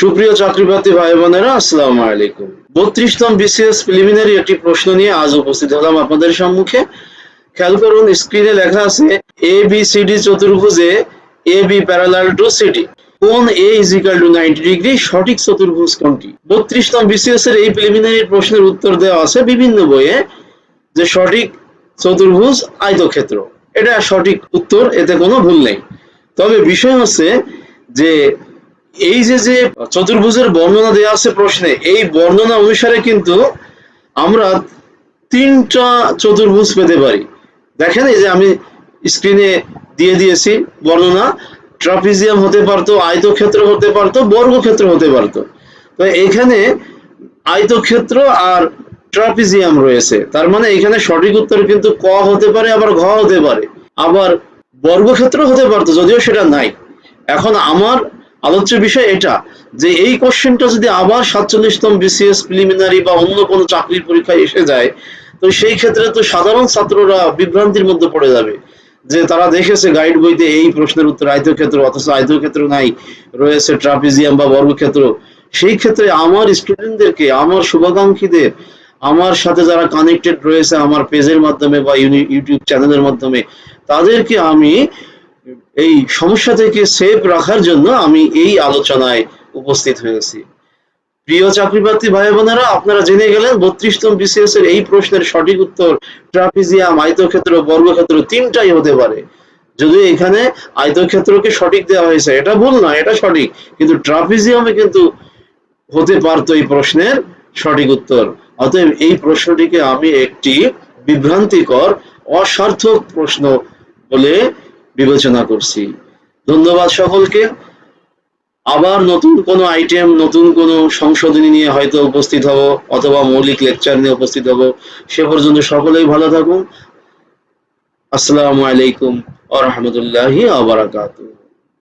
সুপ্রিয় চাকরিপ্রার্থী ভাই বোনেরা আসসালামু আলাইকুম। বত্রিশতম বিসিএস প্রিলিমিনারি একটি প্রশ্ন নিয়ে আজ উপস্থিত হলাম আপনাদের সম্মুখে। খেয়াল করুন, স্ক্রিনে লেখা আছে A B C D চতুর্ভুজে A B parallel to CD কোন A is equal to ninety degree সঠিক চতুর্ভুজ কোনটি? বত্রিশতম বিসিএস এর এই প্রিলিমিনারি প্রশ্নের উত্তর দেওয়া আছে বিভিন্ন বইয়ে যে সঠিক চতুর্ভুজ আয়তক্ষেত্র। এটা সঠিক উত্তর, এতে কোনো ভুল নেই। তবে বিষয় হচ্ছে যে এই যে যে চতুর্ভুজের বর্ণনা দেওয়া আছে প্রশ্নে, এই বর্ণনা অনুসারে কিন্তু আমরা তিনটা চতুর্ভুজ পেতে পারি। দেখেন এই যে আমি স্ক্রিনে দিয়ে দিয়েছি বর্ণনা। ট্রাপিজিয়াম হতে পারতো, আয়তক্ষেত্র হতে পারতো, বর্গক্ষেত্র হতে পারতো। তো এখানে আয়তক্ষেত্র আর ট্রাপিজিয়াম রয়েছে। তার মানে এখানে সঠিক উত্তর কিন্তু ক হতে পারে, আবার ঘ হতে পারে। আবার বর্গক্ষেত্র হতে পারতো, যদিও সেটা নাই। এখন আমার আলোচ্য বিষয় এটা, যে এই কোশ্চেনটা যদি আবার সাতচল্লিশতম বিসিএস প্রিলিমিনারি বা অন্য কোনো চাকরির পরীক্ষায় এসে যায়, তো সেই ক্ষেত্রে তো সাধারণ ছাত্ররা বিভ্রান্তির মধ্যে পড়ে যাবে। যে তারা দেখেছে গাইড বইতে এই প্রশ্নের উত্তর, আয়তক্ষেত্র অথচ আয়তক্ষেত্র নাই, রয়েছে ট্রাপিজিয়াম বা বর্গক্ষেত্র। সেই ক্ষেত্রে আমার স্টুডেন্টদেরকে আমার শুভাকাঙ্ক্ষীদের, আমার সাথে যারা কানেক্টেড রয়েছে আমার পেজের মাধ্যমে বা ইউটিউব চ্যানেলের মাধ্যমে, তাদেরকে আমি এই সমস্যা থেকে সেফ রাখার জন্য আমি এই আলোচনায় উপস্থিত হয়েছি। প্রিয় চাকরিপ্রার্থী ভাই বোনেরা আপনারা জেনে গেলেন, বত্রিশতম বিসিএস এর এই প্রশ্নের সঠিক উত্তর ট্রাপিজিয়াম আয়তক্ষেত্র বর্গক্ষেত্র তিনটাই হতে পারে। যদি এখানে আয়তক্ষেত্রকে সঠিক দেওয়া হয়েছে, এটা ভুল না, এটা সঠিক। কিন্তু ট্রাপিজিয়ামে কিন্তু হতে পারতো এই প্রশ্নের সঠিক উত্তর। অতএব এই প্রশ্নটিকে আমি একটি বিভ্রান্তিকর, অসার্থক প্রশ্ন বলে বিবেচনা করছি। ধন্যবাদ সকলকে। আবার নতুন কোনো আইটেম নতুন কোনো সংশোধনী নিয়ে হয়তো উপস্থিত হব অথবা মৌলিক লেকচার নিয়ে উপস্থিত হব, সে পর্যন্ত সকলেই ভালো থাকুন। আসসালামু আলাইকুম আ রহমতুল্লাহি আবরাকাতুহ